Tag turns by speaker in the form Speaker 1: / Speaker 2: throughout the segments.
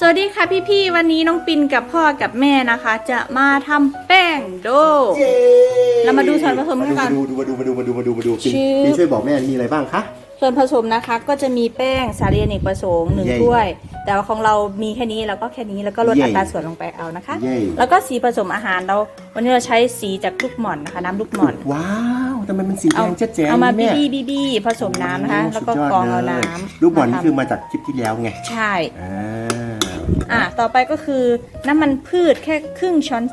Speaker 1: สวัสดีค่ะพี่ๆ วันนี้น้องปินกับพ่อกับแม่นะคะ จะมาทำแป้งโด
Speaker 2: เย้
Speaker 1: เรามาดูส่วนผสมกันก่อน
Speaker 2: มาดูมาดูมาดูมาดูมาดูมาดูปิน
Speaker 1: ชื่อ
Speaker 2: ปินช่วยบอกแม่มีอะไรบ้างคะ
Speaker 1: ส่วนผสมนะคะก็จะมีแป้งสาลีอเนกประสงค์หนึ่ง
Speaker 2: เย้
Speaker 1: ถ้วย แต่ว่าของเรามีแค่นี้แล้วก็แค่นี้แล้วก็ลด
Speaker 2: เย้
Speaker 1: อัตราส่วนลงไปเอานะคะ
Speaker 2: เย้
Speaker 1: แล้วก็สีผสมอาหารเรา วันนี้เราใช้สีจากลูกหม่อนนะคะน้ำลูกหม่อน
Speaker 2: ว้าวทำไมมันสีแด
Speaker 1: เอา
Speaker 2: งเจ๊ดแจ๋ว
Speaker 1: เอามา
Speaker 2: แม่
Speaker 1: บี้บี้บี้ผสมน้ำนะคะ แล้วก็
Speaker 2: สุดยด
Speaker 1: กรองเอา
Speaker 2: ลย
Speaker 1: น้ำ
Speaker 2: ลูกบอลนี่
Speaker 1: มาทำ
Speaker 2: คือมาจากคลิปที่แล้วไง
Speaker 1: ใช่
Speaker 2: อ่า
Speaker 1: อะต่อไปก็คือน้ำมันพืชแค่ครึ่งช้อน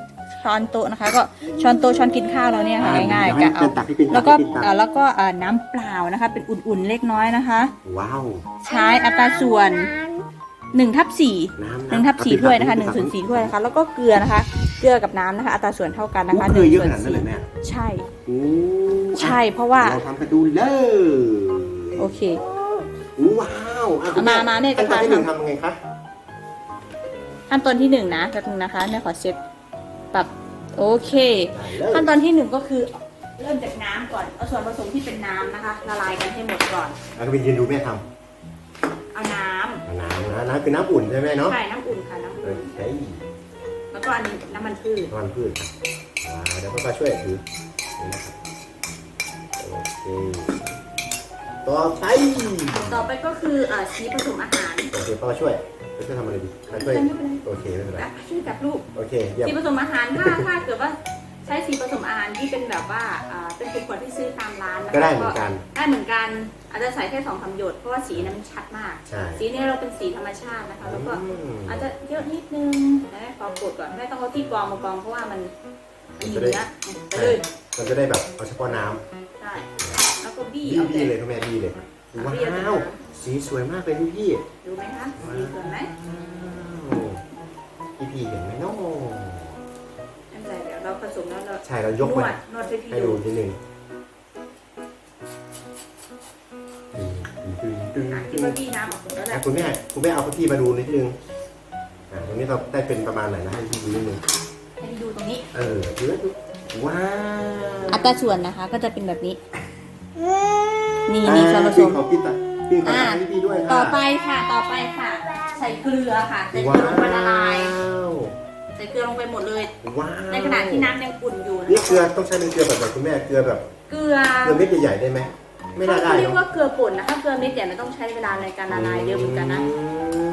Speaker 1: ช้อนโต๊ะนะคะ ก็ช้อนโต๊ะช้อนกินข้าวเราเนี่ยค่ะง่ายๆ
Speaker 2: ให้
Speaker 1: กะเอา
Speaker 2: เป็นตักให้เป็นตั
Speaker 1: แล้ว
Speaker 2: ก
Speaker 1: ก็
Speaker 2: ให้เป็นตัก
Speaker 1: อ่าแล้วก็อ่าน้ำเปล่านะคะ เป็นอุ่นๆเล็กน้อยนะคะ
Speaker 2: ว้าว
Speaker 1: ใช้อัตราส่วน1ทับ4
Speaker 2: น้ำ
Speaker 1: หนึ่งทับสี่ถ้วยนะคะหนึ่งส่วนสี่ถ้วยนะคะ แล้วก็เกลือนะคะ เกลือกับน้ำนะคะ อัตราส่วนเท่ากันนะคะ
Speaker 2: เคยเยอะขนาดนั้น
Speaker 1: สี่
Speaker 2: เลยแม่
Speaker 1: ใช่
Speaker 2: โอ้
Speaker 1: ใช่เพราะว่า
Speaker 2: เราทำกันดูเลย
Speaker 1: โอเค
Speaker 2: ว้าวอะ
Speaker 1: เอามามาแม่จะ
Speaker 2: ขั้นตอนที่หนึ่ง
Speaker 1: ทำ
Speaker 2: ทำยังไงคะ
Speaker 1: ขั้นตอนที่หนึ่งนะแป๊บนึงนะคะแม่ขอเช็ดปรับโอเค
Speaker 2: ได้
Speaker 1: ขั้น
Speaker 2: เลย
Speaker 1: ตอนที่หนึ่งก็คือ เริ่มจากน้ำก่อนเอาส่วนผสมที่เป็นน้ำนะคะ ละลายกันให้หมดก่อน
Speaker 2: อะก็ไปยืนดูแม่ท
Speaker 1: เอาน้ำ
Speaker 2: เอาน้ำนะน้ำเป็นน้ำอุ่นใช่ไหมำเนาะ
Speaker 1: ใช่น้ำอุ่นค่ะน้ำ
Speaker 2: โอ
Speaker 1: อุ่น
Speaker 2: เค
Speaker 1: แล้วก็อันนี้น้ำมันพืช
Speaker 2: น้ำมันพืชค่ะอ่าเดี๋ยวพ่อช่วยถือนี่นะครับโอเคต่อไป
Speaker 1: ต่อไปก็คือเอ่อสีผสมอาหาร
Speaker 2: โอเคพ่อช่วย พ่อช่วยทำอะไรดีพ่อช่วย
Speaker 1: ไม่เป็นไร
Speaker 2: โอเคไม่เป็นไร
Speaker 1: อะช่วยกับลูก
Speaker 2: โอเคเยี่ยม
Speaker 1: สีผสมอาหารถ้าถ้าเกิดว่าใช้สีผสมอาหารที่เป็นแบบว่าอ่าเป็นขวดๆที่ซื้อตามร้านนะคะ
Speaker 2: ก็ได้เหมือนกัน
Speaker 1: ได้เหมือนกันอาจจะใส่แค่สองสามหยดเพราะว่าสีนั้นมันชัดมาก
Speaker 2: ใช่
Speaker 1: สีนี้เราเป็นสีธรรมชาตินะคะ แล้วก็
Speaker 2: อืม
Speaker 1: อาจจะเยอะนิดนึงนะขอกดก่อนไม่ต้องเอาที่กรองมากรองเพราะว่ามันมันมีเนื้อไปเลย
Speaker 2: มันจะได้แบบเอาเฉพาะน้
Speaker 1: ใช่แล้วก็บี้ำเอา
Speaker 2: บี้
Speaker 1: แต่
Speaker 2: ๆเลยทุกแม่บี้เลย
Speaker 1: เอาบี้เอาแต่
Speaker 2: ว้าว สีสวยมากเลยพี่พี่
Speaker 1: ดูไหมคะสีสวยไหม
Speaker 2: พี่พี่เห็นไหมเนาะ
Speaker 1: ไม่เป็นไรเดี๋ยวเราผสมแล้วเรา
Speaker 2: ใช่เรายก
Speaker 1: น
Speaker 2: มาว
Speaker 1: ดนวดให้พี่
Speaker 2: ให้
Speaker 1: ดู
Speaker 2: ดูนิดนึงตึงตึง
Speaker 1: อะ
Speaker 2: ตึ
Speaker 1: คิด
Speaker 2: ง
Speaker 1: ว่าบี้น้ำออกหมดแล้วแห
Speaker 2: อะ
Speaker 1: ละ
Speaker 2: คุณแม่คุณแม่เอาเก้าอี้มาดูนิดนึงอ่าตรงนี้เราได้เป็นประมาณไหนนะให้พี่ดูนิดนึง
Speaker 1: ให้พี่ดูตรงนี้
Speaker 2: เออดูนะดูว้าว
Speaker 1: อัตราส่วนนะคะก็จะเป็นแบบนี้ นี่นี่ส่วนผสม
Speaker 2: พี่ขอพี่ตัดพี่ขอตัดให้พี่ด้วยค่ะ
Speaker 1: ต่อไปค่ะ ต่อไปค่ะ ใส่เกลือค่ะ ใส่เกลื
Speaker 2: ว้า
Speaker 1: อลงไปละลาย
Speaker 2: ว
Speaker 1: ใส่เกลือลงไปหมดเลย
Speaker 2: ว้าว
Speaker 1: ในขณะที่น้ำยังอุ่นอยู่นะ
Speaker 2: นี่เกลือต้องใช้เป็นเกลือแบบไหนคุณแม่เกลือแบบ
Speaker 1: เกลือ
Speaker 2: เกลือเม็ดใหญ่ๆได้ไหมไม่น่าได้
Speaker 1: เขาเรียก
Speaker 2: เนาะ
Speaker 1: ว่าเกลือป่นนะคะ เกลือเม็ดใหญ่มันต้องใช้เวลาในการละลายเยอะเหมือนกันนะ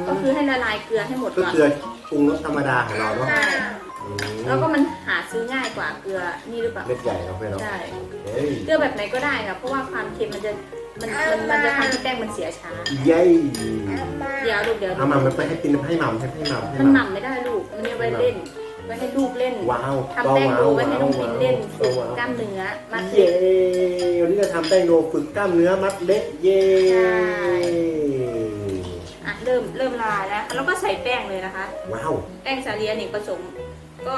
Speaker 1: ก็คือให้ละลายเกลือให้หมด
Speaker 2: ก็
Speaker 1: ก่อน
Speaker 2: เกลือปรุงรสธรรมดาของเราเนาะ
Speaker 1: ใช่
Speaker 2: อืม
Speaker 1: แล้วก็มันหาซื้อง่ายกว่าเกลือนี่หรือเปล่า
Speaker 2: เม็ดใหญ่เนาะแม่เนาะ
Speaker 1: ใช่
Speaker 2: เฮ้ย
Speaker 1: เกลือแบบไหนก็ได้ค่ะ เพราะว่าความเค็มมันจะมันมันมันจะทำให้แป้งมันเสียช้า
Speaker 2: เย้
Speaker 1: เดี๋ยวลูกเดี๋ยว
Speaker 2: เอามามันไปให้กินให้หม่ำให้ให้หม่ำให้
Speaker 1: มัน
Speaker 2: ห
Speaker 1: ห
Speaker 2: ม่ำ
Speaker 1: ม่ำไม่ได้ลูก มันเอาไว้เล่น ไว้ให้ลูกเล่น
Speaker 2: ว้าว
Speaker 1: ทำแป้งโดไว้ให้น้องปินเล่นฝึก
Speaker 2: ว้าว
Speaker 1: กล้ามเนื้อมัด
Speaker 2: เย้วันนี้จะทำแป้งโดฝึกกล้ามเนื้อมัดเล็กเย้
Speaker 1: ใช่ อะเริ่มเริ่มละลายแล้ว แล้วก็ใส่แป้งเลยนะคะ
Speaker 2: ว้าว
Speaker 1: แป้งสาลีอเนกประสงค์ ก็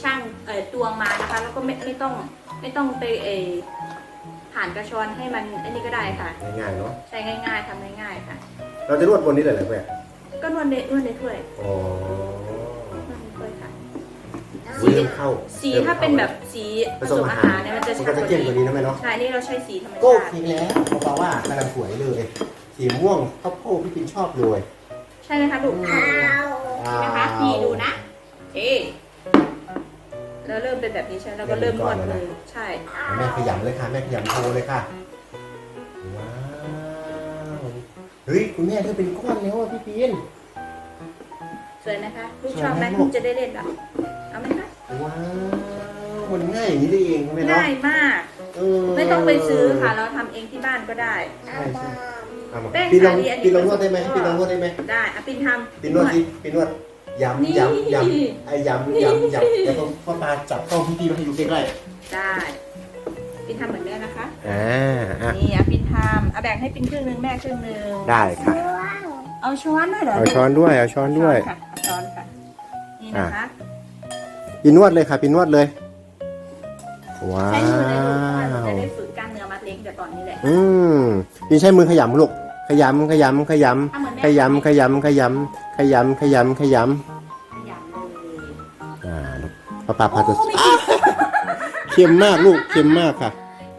Speaker 1: ช่างเอ่อตวงมานะคะ แล้วก็ไม่ไม่ต้องไม่ต้องไปเออผ่านกระชอนให้มันอันนี้ก็ได้ค่ะ
Speaker 2: ง่ายๆเนาะ
Speaker 1: ใช้ง่าย ๆทำง่ายๆค่ะ
Speaker 2: เราจะนวดบนนี้เลยเหรอแม่
Speaker 1: ก็นวดในนวดในถ้วย
Speaker 2: อ๋อน
Speaker 1: วดในถ้วยค่ะ
Speaker 2: สี เริ่มเข้า
Speaker 1: สีถ้าเป็นแบบสีผสมอาหารเนี่ยมันจะ
Speaker 2: มัน
Speaker 1: ชั
Speaker 2: ก็
Speaker 1: ด
Speaker 2: จะ
Speaker 1: กว่า
Speaker 2: เข้มกว่านี้
Speaker 1: นี้
Speaker 2: นะแม่เนาะ
Speaker 1: ใช่นี่เราใช้สีธรรม
Speaker 2: ก็โอ
Speaker 1: ชาติ
Speaker 2: เคแล้วเพราะว่ากำลังสวยเลย สีม่วงข้าวโพดพี่ปินชอบเลย
Speaker 1: ใช่ไหมคะลูก ใช่ไหมคะพี่ดูนะ เอ๊แล้วเริ่มเป็นแบบนี้ใช่ไหมแล้วก็เริ่มนวดมือใช่
Speaker 2: แม่ขยำเลยค่ะ แม่ขยำโชว์เลยค่ะว้าวเฮ้ยคุณแม่เธอเป็นก้อนแล้วอะพี่ปิน
Speaker 1: สวยไหมคะลูก
Speaker 2: สวย
Speaker 1: ชอบไหม
Speaker 2: มากลู
Speaker 1: ลู
Speaker 2: ก
Speaker 1: กจะได้เล่นเหรอเอาไหมคะ
Speaker 2: ว้าวมันง่ายอย่างนี้ได้เองคุณแม่เนาะ
Speaker 1: ง่ายมาก
Speaker 2: เไม่
Speaker 1: ต้องไปซื้อค่ะ เราทำเองที่บ้านก็ได้
Speaker 2: ใช่ใช่เอามา
Speaker 1: แป้ง
Speaker 2: ปินลอง
Speaker 1: สาลีอันนี้
Speaker 2: ปินลองนวดได้ไหมปินลองนวดได้ไหม
Speaker 1: ได้อะปินทำ
Speaker 2: ปินนวดสิปินนวด
Speaker 1: นี่
Speaker 2: ยำยำยำไอ้ยำยำยำเดี๋ยวผมพ่อปาจับกล้องพี่พี่มาให้ดูใกล้
Speaker 1: ได้ปินทำเหมือนแม่นะคะ
Speaker 2: ๆอ่าอะ
Speaker 1: นี่อะปินทำเอาแบ่งให้ปินครึ่งหนึงแม่ครึ่งหนึง
Speaker 2: ได้ค่ะ
Speaker 1: เอาช้อนด้วยเหรอ
Speaker 2: เอาช้อนด้วย เอาช้อนด้วย
Speaker 1: ช้อนค่ะเอาช้อนค่ะ นี่นะคะ
Speaker 2: ปินนวดเลยค่ะปินนวดเลย ว้า
Speaker 1: ใช้มือเลยลูกเพราะว่าเรา
Speaker 2: ว
Speaker 1: จะได้ฝึกกล้ามเนื้อมัดเล็กเดี๋ยวตอนนี้แหละ
Speaker 2: อืมปินใช้มือขยำลูก ขยำขยำขย
Speaker 1: ทำเหมือนำแม่
Speaker 2: ขยำขยำขยำ ขยำขยำขยำ
Speaker 1: ขยำเลย
Speaker 2: อ่าป้าปาพาจะเค็มมากลูกเค็มมากค่ะ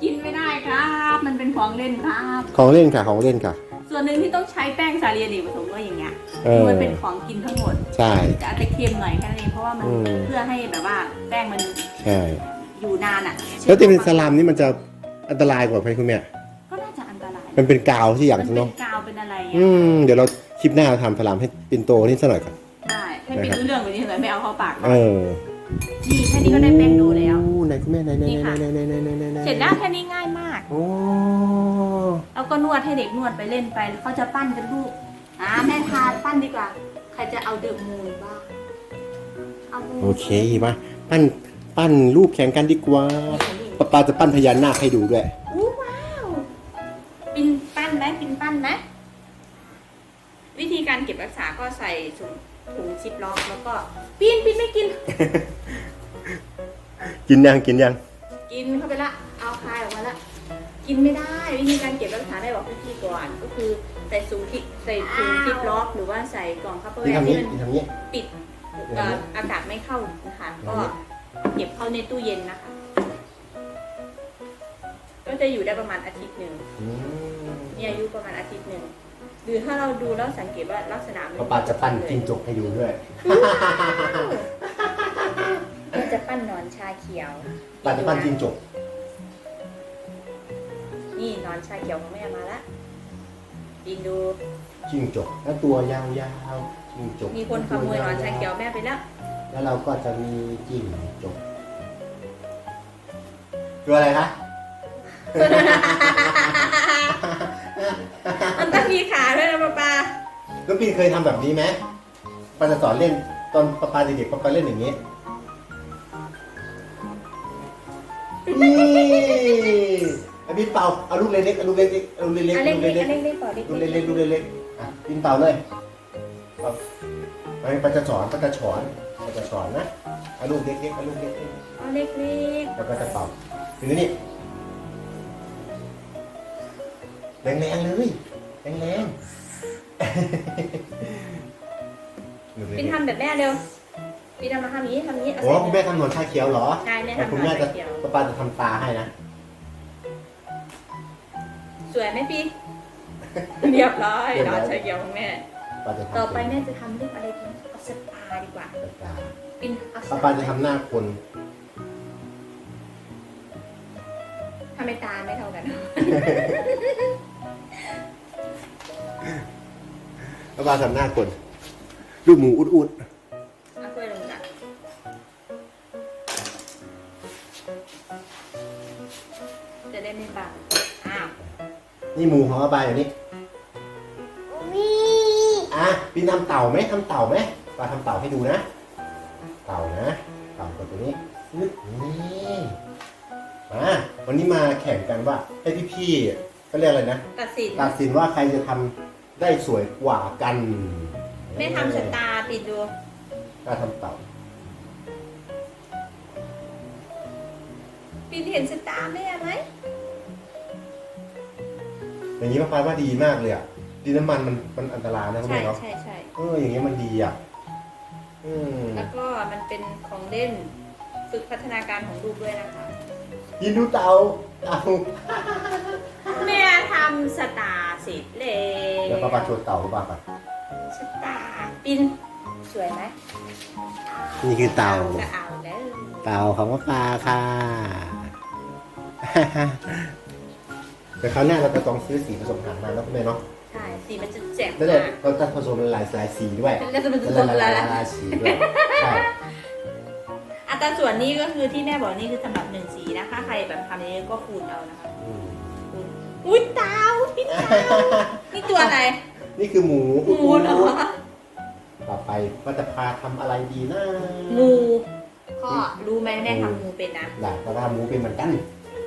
Speaker 1: กินไม่ได้ครับ มันเป็นของเล่นครับ
Speaker 2: ของเล่นค่ะของเล่นค่ะ
Speaker 1: สูส่วนหนึ่งที่ต้องใช้แป้งสาลีอเนกประสงค์ก็อย่างเงี้ย
Speaker 2: เออ
Speaker 1: มันเป็นของกินทั้งหมด
Speaker 2: ใช่
Speaker 1: จะอาจจะเค็มหน่อยแค่นั้นเองเพราะว่ามัน
Speaker 2: อืม
Speaker 1: เพื่อให้แบบว่าแป้งมัน
Speaker 2: ใช่
Speaker 1: อยู่นานอะ
Speaker 2: แล้วที่เป็นสลามนี่มันจะอันตรายกว่าไหมคุณแม่
Speaker 1: ก็น่าจะอันตราย
Speaker 2: มันเป็นกาวที่อย่าง
Speaker 1: มัน
Speaker 2: ใช่
Speaker 1: เป็
Speaker 2: เนาะ
Speaker 1: นกาวเป็นอะไร
Speaker 2: อื
Speaker 1: เงี้ย
Speaker 2: มเดี๋ยวเราค ลิปหน้าเราทำสลามให้ปินโตนี่สักหน่อยก่อน
Speaker 1: ได้ให้เป็นรู้เรื่องกว่านี้เลยไม่เอาเข้าปาก
Speaker 2: เออ
Speaker 1: นี่แค่นี้ก็ได้แป้งดูแล้ว
Speaker 2: โอ้ไหนคุณแม่ไหนไหน
Speaker 1: นี่
Speaker 2: ไหน
Speaker 1: ค่ะ
Speaker 2: ไหนไหนไหนไหนไหนไหน
Speaker 1: เสร็จแล้วแค่นี้ง่ายมาก
Speaker 2: โอ้
Speaker 1: แล้วก็นวดให้เด็กนวดไปเล่นไปเขาจะปั้นเป็นรูปอ่าแม่ทานปั้นดีกว่า ใครจะเอาเดอะมูนบ้างเอามูน
Speaker 2: โอเคมาปั้นปั้นรูปแข่งกันดีกว่าป้าปาจะปั้นพญานาคให้ดูด้วย
Speaker 1: อู้ วิธีการเก็บรักษาก็ใส่ถุงถุงซิปล็อกแล้วก็ปินปินไม่กิน
Speaker 2: กินยังกินยัง
Speaker 1: กินเข้าไปละเอาคายออกมาละกินไม่ได้ วิธีการเก็บรักษาได้บอกวิธีก่อนก็คือใส่ถุงที่ใส่ถุงซิปล็อก หรือว่าใส่กล่องคัพเปอร์
Speaker 2: กิน
Speaker 1: แวร์
Speaker 2: ทำนี้
Speaker 1: ที่มัน
Speaker 2: กินทำนี้
Speaker 1: ปิดเอ่ออากาศไม่เข้านะคะก็เก็บเข้าในตู้เย็นนะคะ ก็จะอยู่ได้ประมาณอาทิตย์หนึ่ง
Speaker 2: อืม
Speaker 1: มีอายุประมาณอาทิตย์หนึ่ง หรือถ้าเราดูแล้วสังเกตว่าลักษณะมัน
Speaker 2: ป้าปาจะปั้นจิ้งจกให้ดูด้วย
Speaker 1: ก็จะปั้นหนอนชาเขียว
Speaker 2: ป้าจะปั้นจิ้งจก
Speaker 1: นี่หนอนชาเขียวของแม่มาละดินดู
Speaker 2: จิ้งจก แล้วตัวยาวๆจิ้งจก
Speaker 1: มีคนขโมยหนอนชาเขียวแม่ไปแล้ว
Speaker 2: แล้วเราก็จะมีจิ้งจกตัวอะไรคะ
Speaker 1: มันต้องมีขาด้วยนะป้าปา
Speaker 2: น้องปีนเคยทำแบบนี้ไหมป้าจะสอนเล่นตอนป้าปาเด็กๆป้าปาเล่นอย่างนี้นี่ไอ้พี่เป่าเอาลูกเล็กๆเอาลูกเล็กๆเอาลูกเล็กๆ
Speaker 1: อั
Speaker 2: เอา
Speaker 1: นเล็
Speaker 2: ลู
Speaker 1: ก
Speaker 2: ก
Speaker 1: ๆ
Speaker 2: เล็
Speaker 1: อั
Speaker 2: ก
Speaker 1: นเล็กๆต่อเล็
Speaker 2: ๆลูก
Speaker 1: ก
Speaker 2: เล็กๆลูกเล็กๆอะปีนเป่าเลยเป่าไปป้าจะสอนป้าจะสอนป้าจะสอนนะเอาลูกเล็กๆเอาลูกเล็ก
Speaker 1: ๆเอาเล็ก
Speaker 2: ๆแล้วก็จะเป่าทีนี้ แรงๆเลยแรงๆลูก
Speaker 1: ๆ
Speaker 2: เล็
Speaker 1: ปิ
Speaker 2: ก
Speaker 1: น
Speaker 2: ๆ
Speaker 1: ทำแบบแม่เร็วปินทำมาทำอย่างนี้ทำอย่างนี้เอา
Speaker 2: โอ้
Speaker 1: ใส่
Speaker 2: คุณแม่ทำหนวดชาเขียวเหรอ
Speaker 1: ใช่แม่
Speaker 2: แต่
Speaker 1: ทำ
Speaker 2: คุณ
Speaker 1: หน
Speaker 2: แม่
Speaker 1: อน
Speaker 2: จะ
Speaker 1: ชาเขียว
Speaker 2: ป้าปาจะทำตาให้นะ
Speaker 1: สวยไหมปีเรียบร้อยหนอนชาเขียวของแม่
Speaker 2: ป้าจะทำ
Speaker 1: ต่อไปแม่จะทำเรื่องอะไรดีเอาสตาร์ดีกว่า
Speaker 2: ตา
Speaker 1: ปินเอาส
Speaker 2: ป้า
Speaker 1: ตา
Speaker 2: ปา
Speaker 1: ร์
Speaker 2: จะทำหน้าคน
Speaker 1: ทำไมตาไม่เท่ากัน
Speaker 2: ป้าปาทำหน้าคนลูกหมูอุดอุด
Speaker 1: เอาถ้วยลงจ้ะจะได้ไม่บังอ้าว
Speaker 2: นี่หมูของป้าปาอย่างนี้อะปีนทำเต่าไหมทำเต่าไหมป้าทำเต่าให้ดูนะ เต่านะเต่าตัวนี้อึ๊ดนี่มาวันนี้มาแข่งกันว่าให้พี่ๆก็เรียกอะไรนะ
Speaker 1: ตัดสิน
Speaker 2: ตัดสินว่าใครจะทำ ได้สวยกว่ากัน
Speaker 1: แม่ทำสตาร์ปิดดู
Speaker 2: ป้าทำเต่า
Speaker 1: ปิดเห็นสตาร์แม่ไหม
Speaker 2: อย่างนี้ป้าปาว่าดีมากเลยอะดินน้ำมันมันมันอันตรายนะคุณ
Speaker 1: ใช่
Speaker 2: แม่เนาะ
Speaker 1: ใช่ใช่
Speaker 2: เอออย่างนี้มันดีอะอืม
Speaker 1: แล้วก็มันเป็นของเล่นฝึกพัฒนาการของลูกด้วยนะคะ
Speaker 2: ยินดูเต่าเต่า
Speaker 1: แม่ทำสตาร์เส ร็จแล้ว
Speaker 2: เดี๋ยวป้าปาโชว์เต่าป้าปา
Speaker 1: สตาร์ปินสวยไหม
Speaker 2: นี่คือเต่า
Speaker 1: ก็เอาแล้ว
Speaker 2: เต่าของป้าปาค่ะ แต่คราวหน้าเราจะต้องซื้อสีผสมอาหารมาแล้วคุณแม่เนาะ
Speaker 1: ใช่สีมันจะแจ่ม
Speaker 2: แล้วเดี๋ยว
Speaker 1: มาก
Speaker 2: เราจะผสมหลายหลายสีด้วย
Speaker 1: แล้วจะเป็น
Speaker 2: ห
Speaker 1: คน
Speaker 2: ลาย
Speaker 1: ละ
Speaker 2: หลายหลายสีด้วยใช่
Speaker 1: อัตราส่วนนี้ก็คือที่แม่บอกนี่คือสำหรับหนึ่งสีนะคะ ใครแบบทำเยอะก็คูณเอานะคะ
Speaker 2: อืม
Speaker 1: คูณ อุ้ยเตาพี่เตานี่ตัวอะไร
Speaker 2: นี่คือหมู
Speaker 1: หมูเหรอ
Speaker 2: ต่อไปก็จะพาทำอะไรดีนะ
Speaker 1: งูก็รู้ไหมแม่ทำงูเป็นนะ
Speaker 2: หลานก็ทำหมูเป็นเหมือนกัน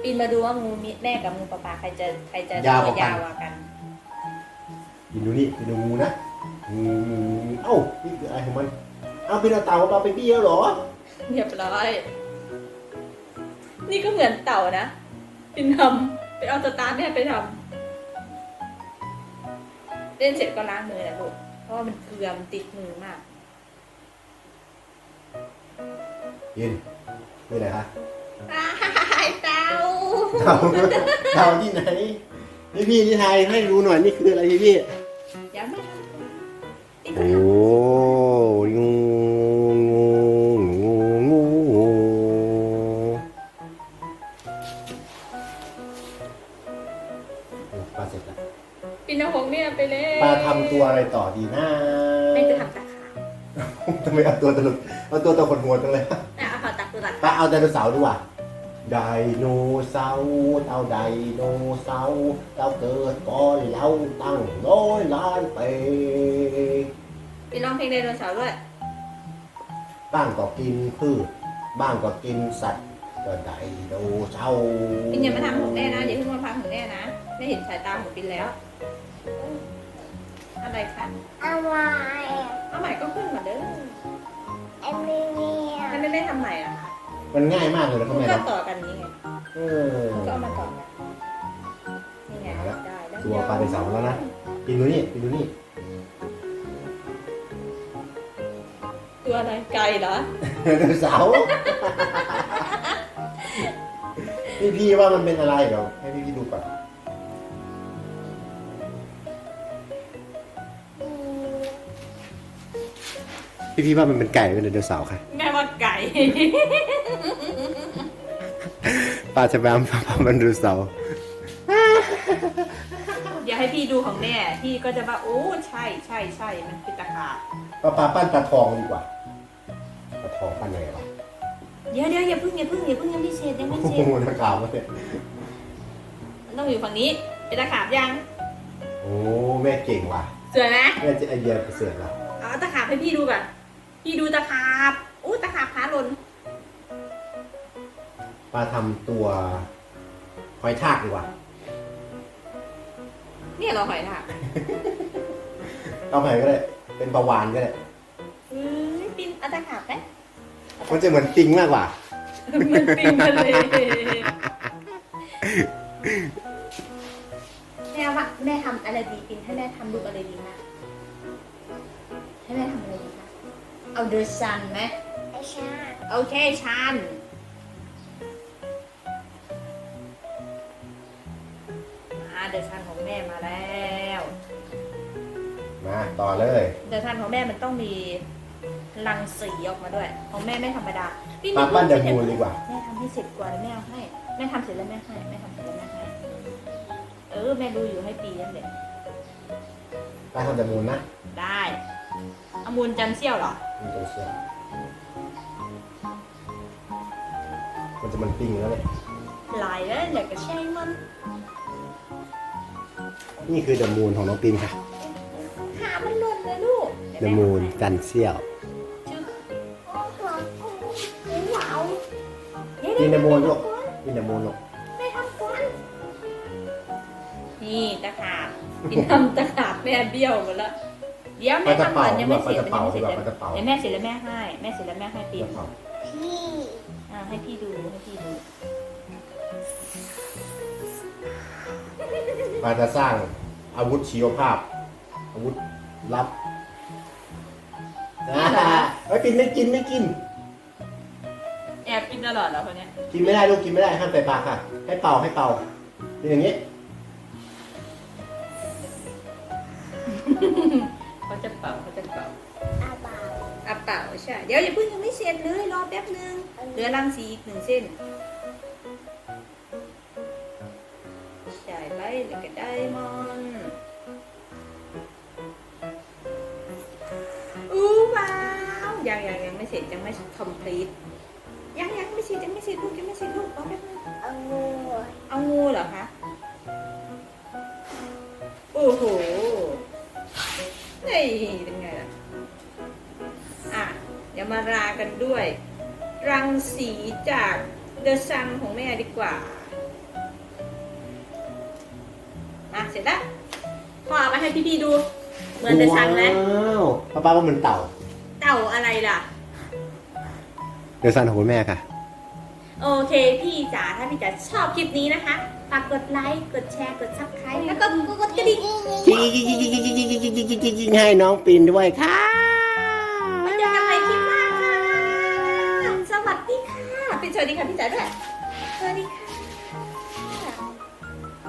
Speaker 1: ปีนมาดูว่างูมิแม่กับงูปลาปลาใครจะใครจะ
Speaker 2: ยาวกว่ากัน
Speaker 1: ยาวกว่ากัน
Speaker 2: กินดูนี่กินดูงูนะอืมเอ้านี่คืออะไรของมันเอาเป็นเอาเต่าเราไปเบี้ยวเหรอ
Speaker 1: เรียบร้อย นี่ก็เหมือนเต่านะปินทำ ไปเอาสตาร์ทแม่ไปทำเล่นเสร็จก็ล้างมือนะลูก เพราะว่ามันเกลือมนติดมือมาก
Speaker 2: ยินนี่อะไรคะ
Speaker 1: อ้ายเต่า
Speaker 2: เต่าเต่าที่ไหนนี่พี่พี่ที่ไทยให้ดูหน่อยนี่คืออะไรพี่พี่
Speaker 1: เดี๋ยวมาปิด
Speaker 2: โอ้ ปลาเสร็จแล้ว
Speaker 1: ปิดหน้าผมเนี่ยไปเลย
Speaker 2: ปลาทำตัวอะไรต่อดีนะ
Speaker 1: แม่จะทำตะขาบ
Speaker 2: ทำไมเอาตัวตลกเอาตัวตะขนหัวจังเลย
Speaker 1: แม่เอาเขาตักตัวตัก
Speaker 2: ปลาเอาไดโนเสาร์ดีกว่าไดโนเสาร์เต่าไดโนเสาร์เต่าเกิดก่อนเราตั้งร้อยล้านปี
Speaker 1: ไปร้องเพลงไดโนเสาร์ด้วย
Speaker 2: บ้างก็กินพืชบ้างก็กินสัตว์ก็ไดโนเสาร์
Speaker 1: ปินอย่ามาทำของแม่นะอย่าเพิ่งมาพังของแม่นะแม่เห็นสายตาของปินแล้ว อะไรคะ
Speaker 3: อะไร
Speaker 1: เอาใหม่ก็ขึ้นเหมือนเดิม
Speaker 3: ไอ้มีเนี่ย
Speaker 1: ถ้าไม่ได้ทำใหม่ล่ะคะ
Speaker 2: มันง่ายมากเลยนะพ่อ
Speaker 1: มัน
Speaker 2: แม่
Speaker 1: ก็
Speaker 2: เนาะ
Speaker 1: ต่อกันนี้ไง
Speaker 2: เออ
Speaker 1: มันก็เอามาต่อกันนี่ไง
Speaker 2: เอาละ
Speaker 1: ได้แล้ว
Speaker 2: ตัวปลาไดโนเสาร์แล้วนะกินดูนี่กินดูนี่
Speaker 1: ตัวอะไรไก่เหรอ
Speaker 2: ไดโนเสาร์พี่พี่ว่ามันเป็นอะไรเดี๋ยวให้พี่พี่ดูก่อน พี่พี่ว่ามันเป็นไก่หรือเป็นไดโนเสาร์ค่ะ
Speaker 1: แม่ว่าไก่
Speaker 2: ปลาจะแบมปลามันไดโนเสาร์
Speaker 1: เดี๋ยวให้พี่ดูของแม่พี่ก็จะว่าโอ้ใช่ใช่ใช่มันเป็นตะขาบ
Speaker 2: ปลาปลาปั้นปลาทองดีกว่าปลาทองปั้นยังไงวะ
Speaker 1: เดี๋ยวเดี๋ยวอย่าเพิ่งอย่าเพิ่งอย่าเพิ่งยังไม่เสร็จยังไม่
Speaker 2: โอ้
Speaker 1: เสร็จ
Speaker 2: โหนักข่าวมาเนี่ย
Speaker 1: มันต้องอยู่ฝั่งนี้เป็นตะขาบยัง
Speaker 2: โอ้แม่เก่งว่ะ
Speaker 1: สวยไหม
Speaker 2: แม่จะไอเดียเสือกแล้ว
Speaker 1: เอาตะขาบให้พี่ดูก่อน พี่ดูตะขาบอู้ตะขาบขาหล่น
Speaker 2: ปลาทำตัวหอยทากดีกว่า
Speaker 1: เนี่ยเราหอยทาก
Speaker 2: เอาหอยก็ได้ เป็นปลาวานก็ได้
Speaker 1: เฮ้ยปินเอาตะขาบไหม
Speaker 2: มันจะเหมือนปิงมากกว่า
Speaker 1: มันปินทะเลแม่ว่าแม่ทำอะไรดีปินให้แม่ทำลูกอะไรดีคะให้แม่ทำอะไรดีคะ เอาเดอร์ซันไหม
Speaker 3: ไอ้ชา
Speaker 1: โอเคชันมาเดอร์ซันของแม่มาแล้ว
Speaker 2: มาต่อเลย
Speaker 1: เดอร์ซันของแม่มันต้องมีรังสีออกมาด้วย ของแม่ไม่ธรรมดาพี่
Speaker 2: ปลาปั้นเดอะมูนดีกว่า
Speaker 1: แม่ทำให้เสร็จก่อนแล้วแม่เอาให้แม่ทำเสร็จแล้วแม่ให้แม่ทำเสร็จแล้วแม่ให้เออแม่ดูอยู่ให้ปีนั่นแหละ
Speaker 2: ปลาทำแต่มูลนะ
Speaker 1: ได้เอามูลจันเซี่ยวเหรอ
Speaker 2: มันจะเชื่อมันจะมันปิงแล้วเนี่ย
Speaker 1: ลายแล้วอยากจะใช้มัน
Speaker 2: นี่คือเดอะมูนของน้องปินค่ะ
Speaker 1: หามันหล่นเลยลูก
Speaker 2: เดอะมูนจันเซี่ยว
Speaker 1: ชื่อ
Speaker 3: โอ้โหเหวา
Speaker 2: กินเดอะมูนลูกกินเดอะมูนลูก
Speaker 1: แม่ทำก่อนนี่ตะขาบกินทำตะขาบแม่เบี้ยวหมดแล้ว เดี๋ยวแม่ทำก่อนยังไม่เสร็จ
Speaker 2: ปลา
Speaker 1: มัน
Speaker 2: จะ
Speaker 1: ยังไม่เสร็จ
Speaker 2: เป่าปลาจะเป่า
Speaker 1: เดี๋ยวแม่เสร็จแล้วแม่ให้ แม่เสร็จแล้วแม่ให้ปี
Speaker 2: ปลาจะเป่า
Speaker 3: พี่
Speaker 1: อ่าให้พี่ดูให้พี่ดู
Speaker 2: ปลาจะสร้างอาวุธชีวภาพ อาวุธลับนะไอ้ยปินไม่กินไม่กิน
Speaker 1: แอบกินตลอดเหรอคนเนี้ย
Speaker 2: กินไม่ได้ลูกกินไม่ได้ห้ามใส่ปากค่ะ ให้เป่าให้เป่าเป็นอย่างนี้
Speaker 1: เป่าใช่ เดี๋ยวอย่าเพิ่งยังไม่เสร็จเลยรอแป๊บนึงเหลือรังสีอีกหนึ่งเส้นใช่ไปแล้วก็ไดมอนอู้ว้าวยังยังยังไม่เสร็จยังไม่ complete ยังยังไม่เสร็จยังไม่เสร็จลูกยังไม่เสร็จลูกรอแป๊บนึง
Speaker 3: เอางู
Speaker 1: เอางูเหรอคะโอ้โหนี่เป็น มารากันด้วย รังสีจากเดอะซันของแม่ดีกว่า มาเสร็จแล้วพ่อเอามาให้พี่ๆดู เหมือนเดอะซันไหม
Speaker 2: ว้าวป้าป้าว่าเหมือนเต่า
Speaker 1: เต่าอะไรล่ะ
Speaker 2: เดอะซันของคุณแม่ค่ะ
Speaker 1: โอเคพี่จ๋าถ้าพี่จ๋าชอบคลิปนี้นะคะฝากกดไลค์กดแชร์กดซับสไครต์แล้วก็กดกระดิ่ง
Speaker 2: ให้น้องปินด้วยค่ะ
Speaker 1: วัสดีค่ะ เป็นสวัสดีค่ะพี่จ๋าด้วย สวัสดีค่ะ